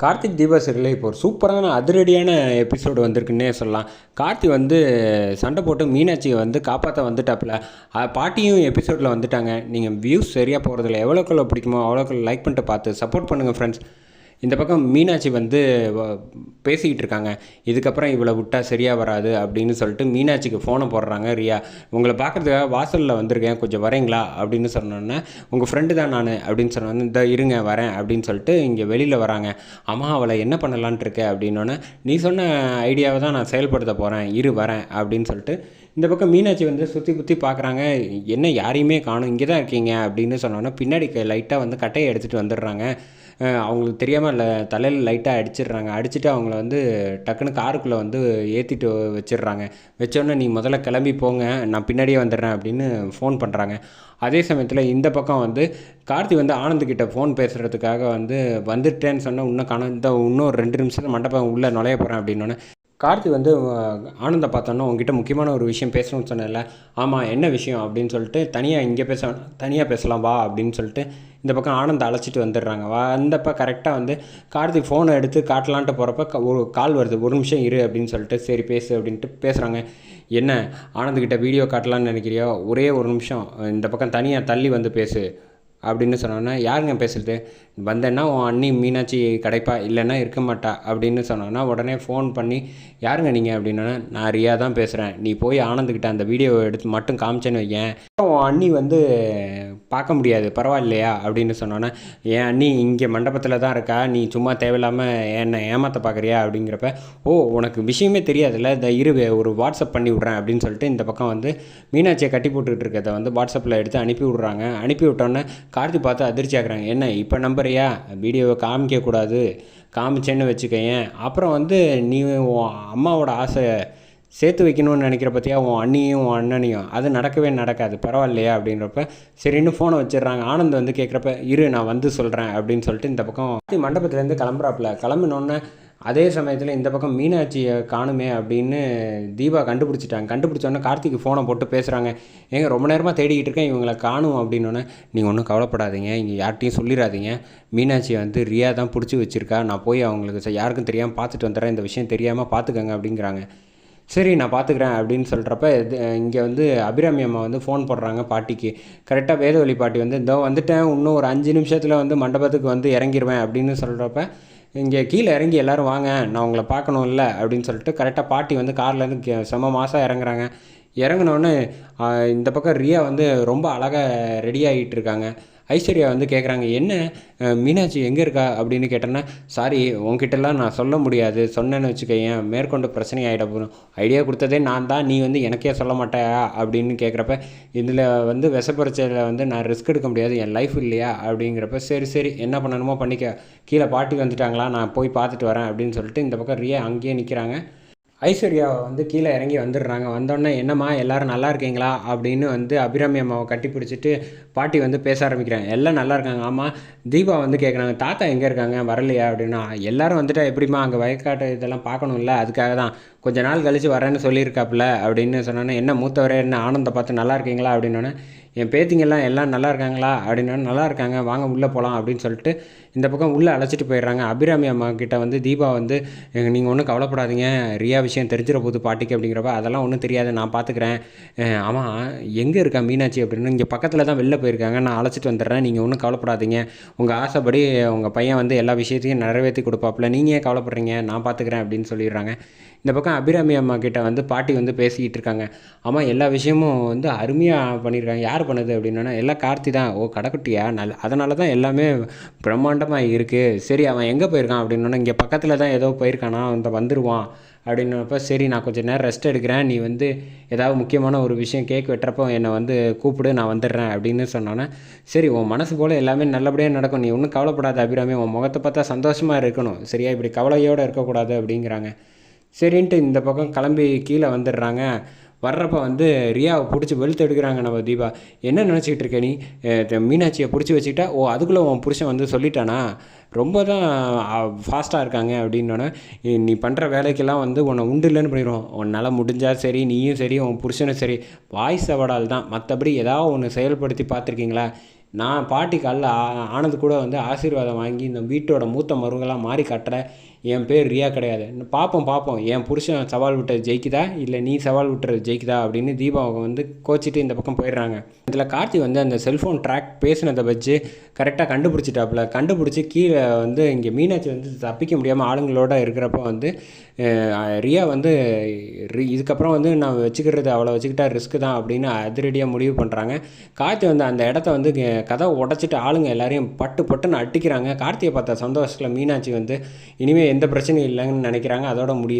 கார்த்திக் தீபா சீரியலில் இப்போ ஒரு சூப்பரான அதிரடியான எபிசோடு வந்திருக்குன்னே சொல்லலாம். கார்த்தி வந்து சண்டை போட்டு மீனாட்சியை வந்து காப்பாற்ற வந்துட்டாப்புல. பாட்டியும் எபிசோடில் வந்துட்டாங்க. நீங்கள் வியூஸ் சரியாக போகிறதில்ல எவ்வளோக்குள்ள பிடிக்குமோ அவ்வளோக்குள்ள லைக் பண்ணிட்டு பார்த்து சப்போர்ட் பண்ணுங்கள் ஃப்ரெண்ட்ஸ் இந்த பக்கம் மீனாட்சி வந்து பேசிக்கிட்டு இருக்காங்க இதுக்கப்புறம் இவளை விட்டா சரியாக வராது அப்படின்னு சொல்லிட்டு மீனாட்சிக்கு ஃபோனை போடுறாங்க ரியா. உங்களை பார்க்குறதுக்காக வாசலில் வந்திருக்கேன். கொஞ்சம் வரீங்களா? அப்படின்னு சொன்னோன்னே உங்கள் ஃப்ரெண்டு தான் நான் அப்படின்னு சொன்னோன்னே இந்த இருங்க வரேன் அப்படின்னு சொல்லிட்டு இங்கே வெளியில் வராங்க. அம்மா அவளை என்ன பண்ணலான்ட்டு இருக்க? அப்படின்னோடனே நீ சொன்ன ஐடியாவை தான் நான் செயல்படுத்த போகிறேன் இரு வரேன் அப்படின்னு சொல்லிட்டு இந்த பக்கம் மீனாட்சி வந்து சுற்றி சுற்றி பார்க்குறாங்க என்ன யாரையுமே காணும் இங்கே தான் இருக்கீங்க அப்படின்னு சொன்னோன்னே பின்னாடி லைட்டாக வந்து கட்டையை எடுத்துகிட்டு வந்துடுறாங்க. அவங்களுக்கு தெரியாமல் இல்லை தலையில் லைட்டாக அடிச்சிடுறாங்க. அடிச்சுட்டு அவங்கள வந்து டக்குன்னு காருக்குள்ளே வந்து ஏற்றிட்டு வச்சிடுறாங்க. வச்சோன்னே நீ முதல்ல கிளம்பி போங்க நான் பின்னாடியே வந்துடுறேன் அப்படின்னு ஃபோன் பண்ணுறாங்க அதே சமயத்தில் இந்த பக்கம் வந்து கார்த்தி வந்து ஆனந்த்கிட்ட ஃபோன் பேசுகிறதுக்காக வந்து வந்துட்டேன்னு சொன்னால் இன்னும் காணும் இந்த இன்னும் ஒரு ரெண்டு நிமிஷத்தில் மண்டபம் உள்ளே நுழைய போகிறேன் அப்படின்னோடனே கார்த்தி வந்து ஆனந்தை பார்த்தோன்னா உங்ககிட்ட முக்கியமான ஒரு விஷயம் பேசணும்னு சொன்னேன்ல. ஆமாம் என்ன விஷயம் அப்படின்னு சொல்லிட்டு தனியாக இங்கே பேச தனியாக பேசலாம் வா அப்படின்னு சொல்லிட்டு இந்த பக்கம் ஆனந்தை அழைச்சிட்டு வந்துடுறாங்க. வந்தப்போ கரெக்டாக வந்து கார்த்தி ஃபோனை எடுத்து காட்டலான்ட்டு போகிறப்ப ஒரு கால் வருது. ஒரு நிமிஷம் இரு அப்படின்னு சொல்லிட்டு சரி பேசு அப்படின்ட்டு பேசுகிறாங்க என்ன? ஆனந்த்கிட்ட வீடியோ காட்டலான்னு நினைக்கிறியோ? ஒரே ஒரு நிமிஷம். இந்த பக்கம் தனியாக தள்ளி வந்து பேசு. அப்படின்னு சொன்னோன்னே யாருங்க பேசுகிறது வந்தேன்னா உன் அண்ணி மீனாட்சி கிடைப்பா இல்லைன்னா இருக்க மாட்டா அப்படின்னு சொன்னோன்னா உடனே ஃபோன் பண்ணி யாருங்க நீங்கள் அப்படின்னா நான் ரியா தான் பேசுகிறேன் நீ போய் ஆனந்துக்கிட்ட அந்த வீடியோவை எடுத்து மட்டும் காமிச்சேன்னு வையேன். உன் அண்ணி வந்து பார்க்க முடியாது பரவாயில்லையா? அப்படின்னு சொன்னோன்னே ஏன் நீ இங்கே மண்டபத்தில் தான் இருக்கா? நீ சும்மா தேவையில்லாமல் என்னை ஏமாற்ற பார்க்குறியா? அப்படிங்கிறப்ப ஓ உனக்கு விஷயமே தெரியாதுல்ல இந்த இரு ஒரு வாட்ஸ்அப் பண்ணி விட்றேன் அப்படின்னு சொல்லிட்டு இந்த பக்கம் வந்து மீனாட்சியை கட்டி போட்டுக்கிட்டு இருக்கிறத வந்து வாட்ஸ்அப்பில் எடுத்து அனுப்பி விட்றாங்க. அனுப்பி விட்டோன்னே கார்த்தி பார்த்து அதிர்ச்சி ஆகுறாங்க. என்ன இப்போ நம்புறியா? வீடியோவை காமிக்கக்கூடாது. காமிச்சேன்னு வச்சுக்கயேன். அப்புறம் வந்து நீ உன் அம்மாவோட ஆசை சேர்த்து வைக்கணும்னு நினைக்கிற பற்றியா உன் அண்ணியும் உன் அண்ணனையும். அது நடக்கவே நடக்காது. பரவாயில்லையா? அப்படின்றப்ப சரின்னு ஃபோனை வச்சிடுறாங்க. ஆனந்த் வந்து கேட்குறப்ப இரு நான் வந்து சொல்கிறேன் அப்படின்னு சொல்லிட்டு இந்த பக்கம் மண்டபத்துலேருந்து கிளம்புறாப்புல. கிளம்பினோன்னே அதே சமயத்தில் இந்த பக்கம் மீனாட்சியை காணுமே அப்படின்னு தீபா கண்டுபிடிச்சிட்டாங்க. கண்டுபிடிச்சோன்னே கார்த்திக்கு ஃபோனை போட்டு பேசுகிறாங்க ஏங்க ரொம்ப நேரமாக தேடிக்கிட்டு இருக்கேன் இவங்களை காணும் அப்படின்னோடனே நீங்கள் ஒன்றும் கவலைப்படாதீங்க. இங்கே யார்கிட்டையும் சொல்லிடாதீங்க மீனாட்சியை வந்து ரியா தான் பிடிச்சி வச்சிருக்கா. நான் போய் அவங்களுக்கு யாருக்கும் தெரியாமல் பார்த்துட்டு வந்துடுறேன். இந்த விஷயம் தெரியாமல் பார்த்துக்கங்க அப்படிங்கிறாங்க. சரி நான் பார்த்துக்கிறேன் அப்படின்னு சொல்கிறப்ப இங்கே வந்து அபிராமி அம்மா வந்து ஃபோன் போடுறாங்க பாட்டிக்கு. கரெக்டாக வேதவழி பாட்டி வந்து இதோ வந்துட்டேன். இன்னும் ஒரு அஞ்சு நிமிஷத்தில் வந்து மண்டபத்துக்கு வந்து இறங்கிடுவேன் அப்படின்னு சொல்கிறப்ப இங்கே கீழே இறங்கி எல்லோரும் வாங்க. நான் உங்களை பார்க்கணும்ல அப்படின்னு சொல்லிட்டு கரெக்டாக பாட்டி வந்து கார்லேருந்து கே செம மாதம் இறங்குறாங்க. இறங்குனோடனே இந்த பக்கம் ரியா வந்து ரொம்ப அழகாக ரெடி ஆகிட்டு இருக்காங்க. ஐஸ்வர்யா வந்து கேட்குறாங்க என்ன மீனாட்சி எங்கே இருக்கா? அப்படின்னு கேட்டேன்னா சாரி உங்ககிட்டலாம் நான் சொல்ல முடியாது. சொன்னேன்னு வச்சுக்கேன் மேற்கொண்டு பிரச்சனை ஆகிட போகிறோம் ஐடியா கொடுத்ததே நான் தான். நீ வந்து எனக்கே சொல்ல மாட்டாயா அப்படின்னு கேட்குறப்ப இதில் வந்து விஷப்பரிச்சையில் வந்து நான் ரிஸ்க் எடுக்க முடியாது. என் லைஃப் இல்லையா? அப்படிங்கிறப்ப சரி சரி. என்ன பண்ணணுமோ பண்ணிக்க. கீழே பாட்டி வந்துட்டாங்களா? நான் போய் பார்த்துட்டு வரேன். அப்படின்னு சொல்லிட்டு இந்த பக்கம் ரியா அங்கேயே நிற்கிறாங்க ஐஸ்வர்யா வந்து கீழே இறங்கி வந்துடுறாங்க. வந்தோடனே என்னம்மா எல்லோரும் நல்லா இருக்கீங்களா? அப்படின்னு வந்து அபிராமி அம்மாவை கட்டி பிடிச்சிட்டு பாட்டி வந்து பேச ஆரம்பிக்கிறாங்க. எல்லாம் நல்லா இருக்காங்க. ஆமாம் தீபா வந்து கேட்குறாங்க தாத்தா எங்கே இருக்காங்க? வரலையா? அப்படின்னா எல்லாரும் வந்துட்டா எப்படிம்மா? அங்கே வயக்காட்டு இதெல்லாம் பார்க்கணும்ல. அதுக்காக தான். கொஞ்ச நாள் கழித்து வரேன்னு சொல்லியிருக்காப்புல. அப்படின்னு சொன்னோன்னே என்ன மூத்தவரே? என்ன ஆனந்தம் பார்த்து நல்லா இருக்கீங்களா? அப்படின்னோடனே என் பேத்திங்கெல்லாம் எல்லாம் நல்லா இருக்காங்களா? அப்படின்னா நல்லா இருக்காங்க. வாங்க உள்ளே போகலாம் அப்படின்னு சொல்லிட்டு இந்த பக்கம் உள்ளே அழைச்சிட்டு போயிடுறாங்க. அபிராமி அம்மா கிட்ட வந்து தீபா வந்து நீங்கள் ஒன்றும் கவலைப்படாதீங்க. ரியா விஷயம் தெரிஞ்சிட போது பாட்டிக்கு அப்படிங்கிறப்ப அதெல்லாம் ஒன்றும் தெரியாது. நான் பார்த்துக்கிறேன் ஆமாம் எங்கே இருக்கா மீனாட்சி? அப்படின்னு இங்கே பக்கத்தில் தான் வெளில போயிருக்காங்க. நான் அழைச்சிட்டு வந்துடுறேன். நீங்கள் ஒன்றும் கவலைப்படாதீங்க. உங்கள் ஆசைப்படி உங்கள் பையன் வந்து எல்லா விஷயத்தையும் நிறைவேற்றி கொடுப்பாப்புல. நீங்கள் ஏன் கவலைப்படுறீங்க? நான் பார்த்துக்கிறேன் அப்படின்னு சொல்லிடுறாங்க. இந்த பக்கம் அபிராமி அம்மா கிட்ட வந்து பாட்டி வந்து பேசிக்கிட்டு இருக்காங்க. ஆமாம் எல்லா விஷயமும் வந்து அருமையாக பண்ணியிருக்காங்க யார் பண்ணுது? அப்படின்னா எல்லாம் கார்த்தி தான். ஓ கடைக்குட்டியா? நல்ல அதனால தான் எல்லாமே மண்டபம் இருக்குது சரி அவன் எங்கே போயிருக்கான் அப்படின்னா இங்கே பக்கத்தில் தான் ஏதோ போயிருக்கானா அந்த வந்துடுவான் அப்படின்னப்ப சரி நான் கொஞ்சம் நேரம் ரெஸ்ட் எடுக்கிறேன். நீ வந்து ஏதாவது முக்கியமான ஒரு விஷயம் கேக் வெட்டுறப்போ என்னை வந்து கூப்பிடு நான் வந்துடுறேன் அப்படின்னு சொன்னோன்னே சரி உன் மனசு போல் எல்லாமே நல்லபடியாக நடக்கும். நீ ஒன்றும் கவலைப்படாத அபிராமி உன் முகத்தை பார்த்தா சந்தோஷமாக இருக்கணும். சரியா இப்படி கவலையோடு இருக்கக்கூடாது அப்படிங்கிறாங்க. சரின்ட்டு இந்த பக்கம் கிளம்பி கீழே வந்துடுறாங்க. வர்றப்ப வந்து ரியாவை பிடிச்சி வெளுத்து எடுக்கிறாங்க நம்ம தீபா. என்ன நினச்சிக்கிட்டு இருக்க நீ? மீனாட்சியை பிடிச்சி வச்சுக்கிட்டா ஓ அதுக்குள்ளே உன் புருஷன் வந்து சொல்லிட்டானா? ரொம்ப தான் ஃபாஸ்ட்டாக இருக்காங்க அப்படின்னோடனே நீ பண்ணுற வேலைக்கெல்லாம் வந்து உன்னை உண்டு இல்லைன்னு பண்ணிடுவோம். உன்னால் முடிஞ்சால் சரி நீயும் சரி உன் புருஷனும் சரி. வாய்ஸ் அவடால் தான். மற்றபடி ஏதாவது ஒன்று செயல்படுத்தி பார்த்துருக்கீங்களா? நான் பாட்டி காலில் ஆனது கூட வந்து ஆசீர்வாதம் வாங்கி இந்த வீட்டோட மூத்த மருவங்களாக மாறி கட்டுற என் பேர் ரியா கிடையாது. பார்ப்போம் பார்ப்போம் என் புருஷன் சவால் விட்டது ஜெயிக்குதா? இல்லை நீ சவால் விட்டுறது ஜெயிக்குதா? அப்படின்னு தீபா அவங்க வந்து கோச்சிட்டு இந்த பக்கம் போயிடுறாங்க. இதில் கார்த்தி வந்து அந்த செல்ஃபோன் ட்ராக் பேசினதை வச்சு கரெக்டாக கண்டுபிடிச்சிட்டாப்புல. கண்டுபிடிச்சி கீழே வந்து இங்கே மீனாட்சி வந்து தப்பிக்க முடியாமல் ஆளுங்களோட இருக்கிறப்ப வந்து ரியா வந்து ரி- இதுக்கப்புறம் வந்து நான் வச்சுக்கிறது அவ்வளோ வச்சுக்கிட்டா ரிஸ்க்கு தான் அப்படின்னு அதிரடியாக முடிவு பண்ணுறாங்க. கார்த்தி வந்து அந்த இடத்த வந்து கதை உடச்சிட்டு ஆளுங்க எல்லாரையும் பட்டு பட்டுன்னு அட்டிக்கிறாங்க கார்த்தியை பார்த்த சந்தோஷத்தில் மீனாட்சி வந்து இனிமேல் எந்த பிரச்சனையும் இல்லைன்னு நினைக்கிறாங்க. அதோட முடியல.